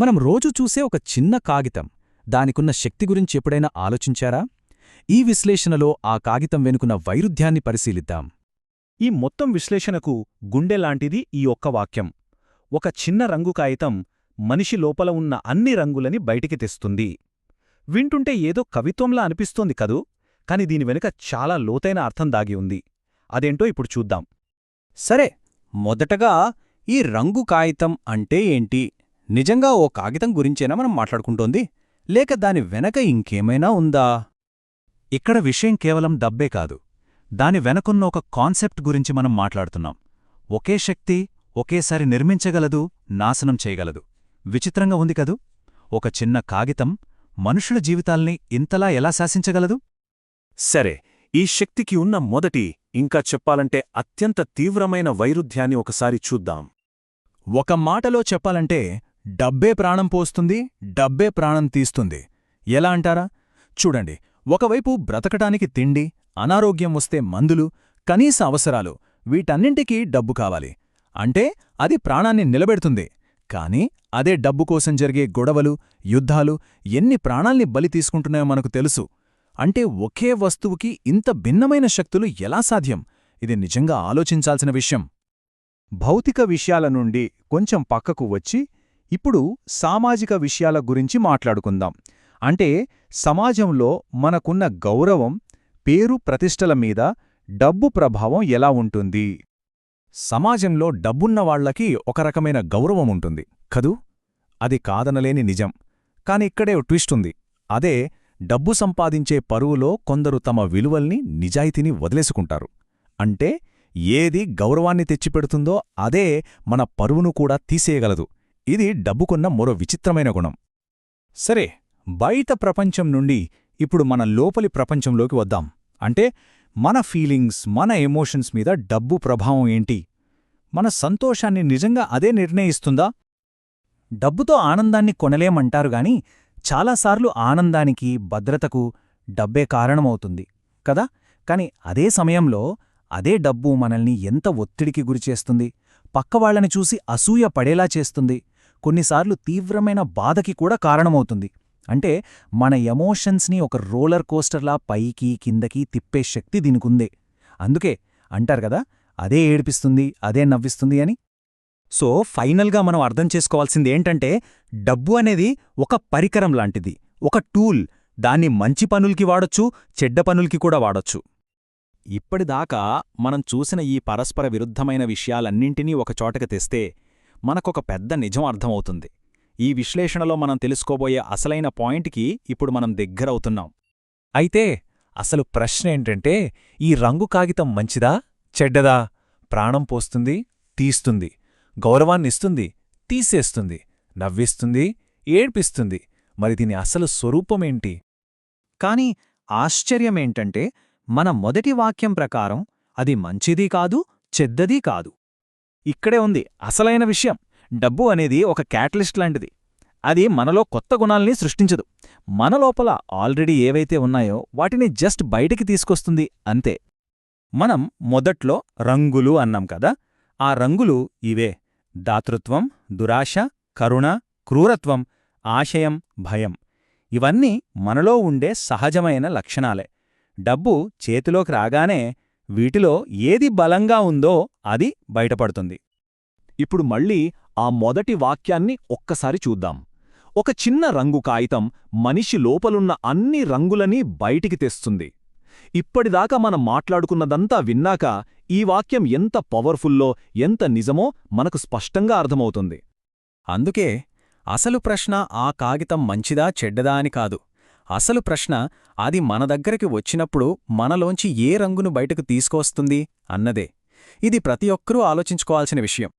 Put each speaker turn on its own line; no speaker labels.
మనం రోజు చూసే ఒక చిన్న కాగితం. దానికున్న శక్తి గురించి ఎప్పుడైనా ఆలోచించారా? ఈ విశ్లేషణలో ఆ కాగితం వెనుకున్న వైరుధ్యాన్ని పరిశీలిద్దాం.
ఈ మొత్తం విశ్లేషణకు గుండెలాంటిది ఈ ఒక్క వాక్యం. ఒక చిన్న రంగు కాగితం మనిషి లోపల ఉన్న అన్ని రంగులని బయటికి తెస్తుంది. వింటుంటే ఏదో కవిత్వంలా అనిపిస్తోంది కదూ? కాని దీని వెనుక చాలా లోతైన అర్థం దాగి ఉంది. అదేంటో ఇప్పుడు చూద్దాం.
సరే మొదటగా ఈ రంగు కాగితం అంటే ఏంటి? నిజంగా ఓ కాగితం గురించేనా మనం మాట్లాడుకుంటోంది? లేక దాని వెనక ఇంకేమైనా ఉందా?
ఇక్కడ విషయం కేవలం డబ్బే కాదు. దాని వెనకున్న ఒక కాన్సెప్ట్ గురించి మనం మాట్లాడుతున్నాం. ఒకే శక్తి ఒకేసారి నిర్మించగలదు నాశనం చేయగలదు. విచిత్రంగా ఉంది కదూ? ఒక చిన్న కాగితం మనుషుల జీవితాల్ని ఇంతలా ఎలా శాసించగలదు? సరే ఈ శక్తికి ఉన్న మొదటి ఇంకా చెప్పాలంటే అత్యంత తీవ్రమైన వైరుధ్యాన్ని ఒకసారి చూద్దాం.
ఒక మాటలో చెప్పాలంటే డబ్బే ప్రాణం పోస్తుంది డబ్బే ప్రాణం తీస్తుంది. ఎలా అంటారా? చూడండి ఒకవైపు బ్రతకటానికి తిండి అనారోగ్యం వస్తే మందులు కనీస అవసరాలు వీటన్నింటికీ డబ్బు కావాలి. అంటే అది ప్రాణాన్ని నిలబెడుతుంది. కాని అదే డబ్బు కోసం జరిగే గొడవలు యుద్ధాలు ఎన్ని ప్రాణాల్ని బలి తీసుకుంటున్నాయో మనకు తెలుసు. అంటే ఒకే వస్తువుకి ఇంత భిన్నమైన శక్తులు ఎలా సాధ్యం? ఇది నిజంగా ఆలోచించాల్సిన విషయం. భౌతిక విషయాల నుండి కొంచెం పక్కకు వచ్చి ఇప్పుడు సామాజిక విషయాల గురించి మాట్లాడుకుందాం. అంటే సమాజంలో మనకున్న గౌరవం పేరు ప్రతిష్టల మీద డబ్బు ప్రభావం ఎలా ఉంటుంది? సమాజంలో డబ్బున్నవాళ్ళకి ఒక రకమైన గౌరవం ఉంటుంది. కదూ? అది కాదనలేని నిజం. కాని ఇక్కడే ట్విస్ట్ ఉంది. అదే డబ్బు సంపాదించే పరువులో కొందరు తమ విలువల్ని నిజాయితీని వదిలేసుకుంటారు. అంటే ఏది గౌరవాన్ని తెచ్చిపెడుతుందో అదే మన పరువును కూడా తీసేయగలదు. ఇది డబ్బుకున్న మరో విచిత్రమైన గుణం. సరే బయట ప్రపంచం నుండి ఇప్పుడు మన లోపలి ప్రపంచంలోకి వద్దాం. అంటే మన ఫీలింగ్స్ మన ఎమోషన్స్ మీద డబ్బు ప్రభావం ఏంటి? మన సంతోషాన్ని నిజంగా అదే నిర్ణయిస్తుందా? డబ్బుతో ఆనందాన్ని కొనలేమంటారు గాని చాలాసార్లు ఆనందానికి భద్రతకు డబ్బే కారణమవుతుంది కదా? కాని అదే సమయంలో అదే డబ్బు మనల్ని ఎంత ఒత్తిడికి గురిచేస్తుంది పక్కవాళ్ళని చూసి అసూయ పడేలా చేస్తుంది. కొన్నిసార్లు తీవ్రమైన బాధకి కూడా కారణమవుతుంది. అంటే మన ఎమోషన్స్ని ఒక రోలర్ కోస్టర్లా పైకి కిందకి తిప్పే శక్తి దీనికుందే. అందుకే అంటారు కదా అదే ఏడిపిస్తుంది అదే నవ్విస్తుంది అని. సో ఫైనల్గా మనం అర్థం చేసుకోవాల్సింది ఏంటంటే డబ్బు అనేది ఒక పరికరం లాంటిది ఒక టూల్. దాన్ని మంచి పనులకి వాడొచ్చు చెడ్డ పనులకి కూడా వాడొచ్చు. ఇప్పటిదాకా మనం చూసిన ఈ పరస్పర విరుద్ధమైన విషయాలన్నింటినీ ఒకచోటకి తెస్తే మనకొక పెద్ద నిజం అర్థమవుతుంది. ఈ విశ్లేషణలో మనం తెలుసుకోబోయే అసలైన పాయింట్కి ఇప్పుడు మనం దగ్గరవుతున్నాం. అయితే అసలు ప్రశ్న ఏంటంటే ఈ రంగు కాగితం మంచిదా చెడ్డదా? ప్రాణం పోస్తుంది తీస్తుంది. గౌరవాన్నిస్తుంది తీసేస్తుంది. నవ్విస్తుంది ఏడ్పిస్తుంది. మరి దీని అసలు స్వరూపమేంటి కాని ఆశ్చర్యమేంటంటే మన మొదటి వాక్యం ప్రకారం అది మంచిదీ కాదు చెద్దదీ కాదు. ఇక్కడే ఉంది. అసలైన విషయం. డబ్బు అనేది ఒక క్యాటలిస్ట్ లాంటిది. అది మనలో కొత్త గుణాల్ని సృష్టించదు. మన లోపల ఆల్రెడీ ఏవైతే ఉన్నాయో వాటిని జస్ట్ బయటికి తీసుకొస్తుంది అంతే. మనం మొదట్లో రంగులు అన్నాం కదా? ఆ రంగులు ఇవే. దాతృత్వం దురాశ కరుణ క్రూరత్వం ఆశయం భయం. ఇవన్నీ మనలో ఉండే సహజమైన లక్షణాలే. డబ్బు చేతిలోకి రాగానే వీటిలో ఏది బలంగా ఉందో అది బయటపడుతుంది. ఇప్పుడు మళ్ళీ ఆ మొదటి వాక్యాన్ని ఒక్కసారి చూద్దాం. ఒక చిన్న రంగు కాగితం మనిషి లోపలున్న అన్ని రంగులని బయటికి తెస్తుంది. ఇప్పటిదాకా మనం మాట్లాడుకున్నదంతా విన్నాక ఈ వాక్యం ఎంత పవర్ఫుల్లో ఎంత నిజమో మనకు స్పష్టంగా అర్థమవుతుంది. అందుకే అసలు ప్రశ్న ఆ కాగితం మంచిదా చెడ్డదా అని కాదు. అసలు ప్రశ్న అది మన దగ్గరికి వచ్చినప్పుడు మనలోంచి ఏ రంగును బయటకు తీసుకొస్తుంది అన్నదే. ఇది ప్రతి ఒక్కరూ ఆలోచించుకోవాల్సిన విషయం.